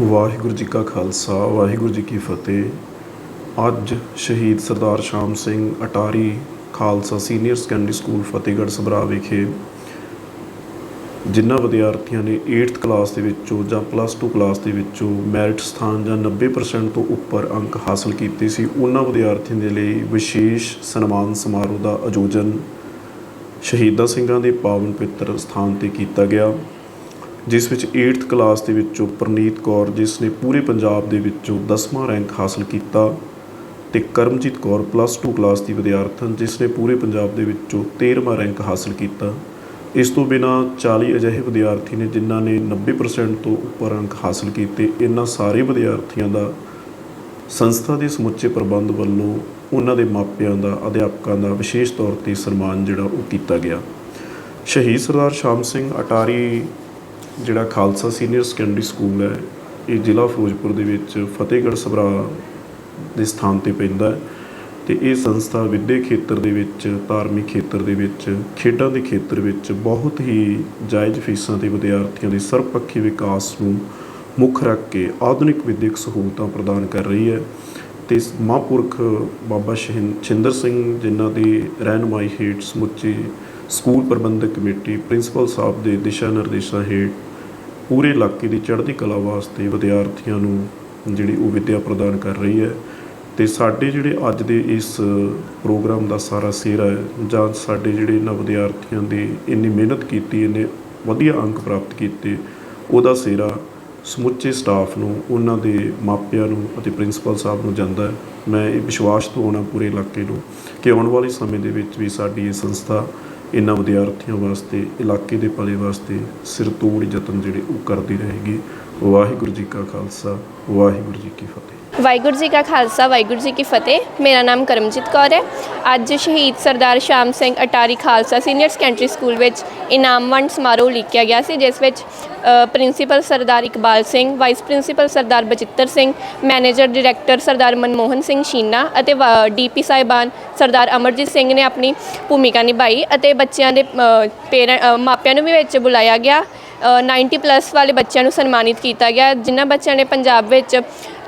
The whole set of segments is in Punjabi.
ਵਾਹਿਗੁਰੂ ਜੀ ਕਾ ਖਾਲਸਾ, ਵਾਹਿਗੁਰੂ ਜੀ ਕੀ ਫਤਿਹ। ਅੱਜ ਸ਼ਹੀਦ Sardar Sham Singh Attari Khalsa senior secondary school Fatehgarh Sabhra ਵਿਖੇ, ਜਿਨ੍ਹਾਂ ਵਿਦਿਆਰਥੀਆਂ ਨੇ 8th ਕਲਾਸ ਦੇ ਵਿੱਚੋਂ ਜਾਂ ਪਲੱਸ 2 ਕਲਾਸ ਦੇ ਵਿੱਚੋਂ ਮੈਰਿਟ ਸਥਾਨ ਜਾਂ 90% ਤੋਂ ਉੱਪਰ ਅੰਕ ਹਾਸਲ ਕੀਤੇ ਸੀ, ਉਹਨਾਂ ਵਿਦਿਆਰਥੀਆਂ ਦੇ ਲਈ ਵਿਸ਼ੇਸ਼ ਸਨਮਾਨ ਸਮਾਰੋਹ ਦਾ ਆਯੋਜਨ ਸ਼ਹੀਦਾਂ ਸਿੰਘਾਂ ਦੇ ਪਾਵਨ ਪਿੱਤਰ ਸਥਾਨ ਤੇ ਕੀਤਾ ਗਿਆ। ਜਿਸ ਵਿੱਚ 8th ਕਲਾਸ ਦੇ ਵਿੱਚੋਂ ਪ੍ਰਨੀਤ ਕੌਰ, ਜਿਸ ਨੇ ਪੂਰੇ ਪੰਜਾਬ ਦੇ ਵਿੱਚੋਂ 10ਵਾਂ ਰੈਂਕ ਹਾਸਲ ਕੀਤਾ ਤੇ ਕਰਮਜੀਤ ਕੌਰ ਪਲੱਸ 2 ਕਲਾਸ ਦੀ ਵਿਦਿਆਰਥਣ, ਜਿਸ ਨੇ ਪੂਰੇ ਪੰਜਾਬ ਦੇ ਵਿੱਚੋਂ 13ਵਾਂ ਰੈਂਕ ਹਾਸਲ ਕੀਤਾ। ਇਸ ਤੋਂ ਬਿਨਾ 40 ਅਜਿਹੇ ਵਿਦਿਆਰਥੀ ਨੇ ਜਿਨ੍ਹਾਂ ਨੇ 90% ਤੋਂ ਉੱਪਰ ਅੰਕ ਹਾਸਲ ਕੀਤੇ ਇਹਨਾਂ ਸਾਰੇ ਵਿਦਿਆਰਥੀਆਂ ਦਾ ਸੰਸਥਾ ਦੇ ਸਮੁੱਚੇ ਪ੍ਰਬੰਧ ਵੱਲੋਂ ਉਹਨਾਂ ਦੇ ਮਾਪਿਆਂ ਦਾ, ਅਧਿਆਪਕਾਂ ਦਾ ਵਿਸ਼ੇਸ਼ ਤੌਰ ਤੇ ਸਨਮਾਨ ਜਿਹੜਾ ਉਹ ਕੀਤਾ ਗਿਆ। ਸ਼ਹੀਦ ਸਰਦਾਰ ਸ਼ਾਮ ਸਿੰਘ ਅਟਾਰੀ ਜਿਹੜਾ ਖਾਲਸਾ ਸੀਨੀਅਰ ਸੈਕੰਡਰੀ ਸਕੂਲ ਹੈ, ਇਹ ਜ਼ਿਲ੍ਹਾ ਫਿਰੋਜ਼ਪੁਰ ਦੇ ਵਿੱਚ ਫਤਿਹਗੜ੍ਹ ਸਭਰਾ ਦੇ ਸਥਾਨ ਤੇ ਪੈਂਦਾ ਹੈ ਤੇ ਇਹ ਸੰਸਥਾ ਵਿੱਦਿਅਕ ਖੇਤਰ ਦੇ ਵਿੱਚ, ਧਾਰਮਿਕ ਖੇਤਰ ਦੇ ਵਿੱਚ, ਖੇਡਾਂ ਦੇ ਖੇਤਰ ਵਿੱਚ ਬਹੁਤ ਹੀ ਜਾਇਜ਼ ਫੀਸਾਂ ਤੇ ਵਿਦਿਆਰਥੀਆਂ ਦੇ ਸਰਬਪੱਖੀ ਵਿਕਾਸ ਨੂੰ ਮੁੱਖ ਰੱਖ ਕੇ ਆਧੁਨਿਕ ਵਿੱਦਿਅਕ ਸਹੂਲਤਾਂ ਪ੍ਰਦਾਨ ਕਰ ਰਹੀ ਹੈ ਤੇ ਮਹਾਂਪੁਰਖ ਬਾਬਾ ਸ਼ਹਿਨ- ਛਿੰਦਰ ਸਿੰਘ ਜਿਨ੍ਹਾਂ ਦੀ ਰਹਿਨੁਮਾਈ ਹੇਠ ਸਮੁੱਚੀ ਸਕੂਲ ਪ੍ਰਬੰਧਕ ਕਮੇਟੀ ਪ੍ਰਿੰਸੀਪਲ ਸਾਹਿਬ ਦੇ ਦਿਸ਼ਾ ਨਿਰਦੇਸ਼ਾਂ ਹੇਠ ਪੂਰੇ ਇਲਾਕੇ ਦੀ ਚੜ੍ਹਦੀ ਕਲਾ ਵਾਸਤੇ ਵਿਦਿਆਰਥੀਆਂ ਨੂੰ ਜਿਹੜੀ ਉਹ ਵਿੱਦਿਆ ਪ੍ਰਦਾਨ ਕਰ ਰਹੀ ਹੈ ਤੇ ਸਾਡੇ ਜਿਹੜੇ ਅੱਜ ਦੇ ਇਸ ਪ੍ਰੋਗਰਾਮ ਦਾ ਸਾਰਾ ਸਿਹਰਾ ਹੈ, ਜਾਂ ਸਾਡੇ ਜਿਹੜੇ ਇਹਨਾਂ ਵਿਦਿਆਰਥੀਆਂ ਦੀ ਇੰਨੀ ਮਿਹਨਤ ਕੀਤੀ, ਇੰਨੇ ਵਧੀਆ ਅੰਕ ਪ੍ਰਾਪਤ ਕੀਤੇ, ਉਹਦਾ ਸਿਹਰਾ ਸਮੁੱਚੇ ਸਟਾਫ ਨੂੰ, ਉਹਨਾਂ ਦੇ ਮਾਪਿਆਂ ਨੂੰ ਅਤੇ ਪ੍ਰਿੰਸੀਪਲ ਸਾਹਿਬ ਨੂੰ ਜਾਂਦਾ ਹੈ। ਮੈਂ ਇਹ ਵਿਸ਼ਵਾਸ ਤੋਂ ਆਉਣਾ ਪੂਰੇ ਇਲਾਕੇ ਨੂੰ ਕਿ ਆਉਣ ਵਾਲੇ ਸਮੇਂ ਦੇ ਵਿੱਚ ਵੀ ਸਾਡੀ ਇਹ ਸੰਸਥਾ ਇਹਨਾਂ ਵਿਦਿਆਰਥੀਆਂ ਵਾਸਤੇ, ਇਲਾਕੇ ਦੇ ਭਲੇ ਵਾਸਤੇ ਸਿਰ ਤੋੜ ਯਤਨ ਜਿਹੜੇ ਉਹ ਕਰਦੀ ਰਹੇਗੀ। ਵਾਹਿਗੁਰੂ ਜੀ ਕਾ ਖਾਲਸਾ, ਵਾਹਿਗੁਰੂ ਜੀ ਕੀ ਫਤਿਹ। ਵਾਹਿਗੁਰੂ ਜੀ ਕਾ ਖਾਲਸਾ ਵਾਹਿਗੁਰੂ ਜੀ ਕੀ ਫਤਿਹ। ਮੇਰਾ ਨਾਮ ਕਰਮਜੀਤ ਕੌਰ ਹੈ। ਅੱਜ ਸ਼ਹੀਦ Sardar Sham Singh Attari Khalsa senior secondary school ਵਿੱਚ ਇਨਾਮ ਵੰਡ ਸਮਾਰੋਹ ਲਿਖਿਆ ਗਿਆ ਸੀ ਜਿਸ ਵਿੱਚ principal Sardar Iqbal Singh vice principal Sardar Bachittar Singh manager director Sardar Manmohan Singh Sheena ਅਤੇ ਡੀਪੀ ਸਾਹਿਬਾਨ ਸਰਦਾਰ ਅਮਰਜੀਤ ਸਿੰਘ ਨੇ ਆਪਣੀ ਭੂਮਿਕਾ ਨਿਭਾਈ ਅਤੇ ਬੱਚਿਆਂ ਦੇ ਪੇਰੈਂਟ ਮਾਪਿਆਂ ਨੂੰ ਵੀ ਵਿੱਚ ਬੁਲਾਇਆ ਗਿਆ। ਅ, 90 ਪਲੱਸ ਵਾਲੇ ਬੱਚਿਆਂ ਨੂੰ ਸਨਮਾਨਿਤ ਕੀਤਾ ਗਿਆ ਜਿਨ੍ਹਾਂ ਬੱਚਿਆਂ ਨੇ ਪੰਜਾਬ ਵਿੱਚ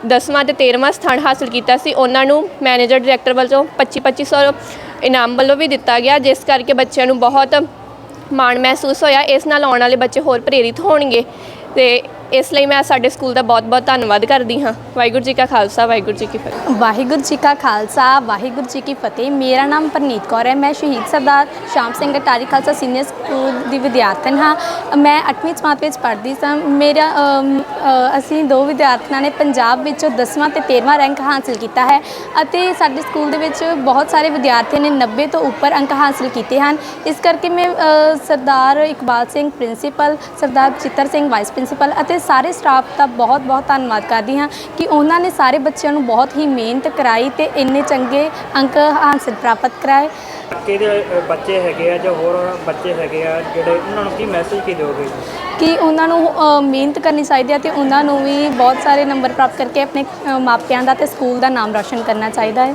10ਵਾਂ ਤੇ 13ਵਾਂ ਸਥਾਨ ਹਾਸਲ ਕੀਤਾ ਸੀ। ਉਹਨਾਂ ਨੂੰ ਮੈਨੇਜਰ ਡਾਇਰੈਕਟਰ ਵੱਲੋਂ 25 2500 ਇਨਾਮ ਵੱਲੋਂ ਵੀ ਦਿੱਤਾ ਗਿਆ, ਜਿਸ ਕਰਕੇ ਬੱਚਿਆਂ ਨੂੰ ਬਹੁਤ ਮਾਣ ਮਹਿਸੂਸ ਹੋਇਆ। ਇਸ ਨਾਲ ਆਉਣ ਵਾਲੇ ਬੱਚੇ ਹੋਰ ਪ੍ਰੇਰਿਤ ਹੋਣਗੇ ਤੇ ਇਸ ਲਈ ਮੈਂ ਸਾਡੇ ਸਕੂਲ ਦਾ ਬਹੁਤ-ਬਹੁਤ ਧੰਨਵਾਦ ਕਰਦੀ ਹਾਂ। ਵਾਹਿਗੁਰੂ ਜੀ ਕਾ ਖਾਲਸਾ, ਵਾਹਿਗੁਰੂ ਜੀ ਕੀ ਫਤਿਹ। ਵਾਹਿਗੁਰੂ ਜੀ ਕਾ ਖਾਲਸਾ, ਵਾਹਿਗੁਰੂ ਜੀ ਕੀ ਫਤਿਹ। ਮੇਰਾ ਨਾਮ ਪਰਨੀਤ ਕੌਰ ਹੈ। ਮੈਂ ਸ਼ਹੀਦ ਸਰਦਾਰ ਸ਼ਾਮ ਸਿੰਘ ਅਟਾਰੀ ਖਾਲਸਾ ਸੀਨੀਅਰ ਸਕੂਲ ਦੀ ਵਿਦਿਆਰਥਣ ਹਾਂ। ਮੈਂ 8ਵੀਂ ਜਮਾਤ ਵਿੱਚ ਪੜ੍ਹਦੀ ਸਾਂ। ਮੇਰਾ ਅਸੀਂ ਦੋ ਵਿਦਿਆਰਥਣਾਂ ਨੇ ਪੰਜਾਬ ਵਿੱਚੋਂ 10ਵਾਂ ਤੇ 13ਵਾਂ ਰੈਂਕ ਹਾਸਲ ਕੀਤਾ ਹੈ ਅਤੇ ਸਾਡੇ ਸਕੂਲ ਦੇ ਵਿੱਚ ਬਹੁਤ ਸਾਰੇ ਵਿਦਿਆਰਥੀਆਂ ਨੇ 90 ਤੋਂ ਉੱਪਰ ਅੰਕ ਹਾਸਲ ਕੀਤੇ ਹਨ। ਇਸ ਕਰਕੇ ਮੈਂ Sardar Iqbal Singh principal, Sardar Chittar Singh vice principal ਅਤੇ ਸਾਰੇ ਸਟਾਫ ਦਾ ਬਹੁਤ ਬਹੁਤ ਧੰਨਵਾਦ ਕਰਦੀ ਹਾਂ ਕਿ ਉਹਨਾਂ ਨੇ ਸਾਰੇ ਬੱਚਿਆਂ ਨੂੰ ਬਹੁਤ ਹੀ ਮਿਹਨਤ ਕਰਾਈ ਤੇ ਇੰਨੇ ਚੰਗੇ ਅੰਕ ਹਾਸਲ ਪ੍ਰਾਪਤ ਕਰਾਏ। ਅ, ਬੱਚੇ ਹੈਗੇ ਆ ਜਾਂ ਹੋਰ ਬੱਚੇ ਹੈਗੇ ਆ ਜਿਹੜੇ ਉਹਨਾਂ ਨੂੰ ਕੀ ਮੈਸੇਜ ਕੀ ਦਿਓਗੇ? ਕਿ ਉਹਨਾਂ ਨੂੰ ਅ, ਮਿਹਨਤ ਕਰਨੀ ਚਾਹੀਦੀ ਹੈ ਤੇ ਉਹਨਾਂ ਨੂੰ ਵੀ ਬਹੁਤ ਸਾਰੇ ਨੰਬਰ ਪ੍ਰਾਪਤ ਕਰਕੇ ਆਪਣੇ ਅ, ਮਾਪਿਆਂ ਦਾ ਤੇ ਸਕੂਲ ਦਾ ਨਾਮ ਰੌਸ਼ਨ ਕਰਨਾ ਚਾਹੀਦਾ ਹੈ।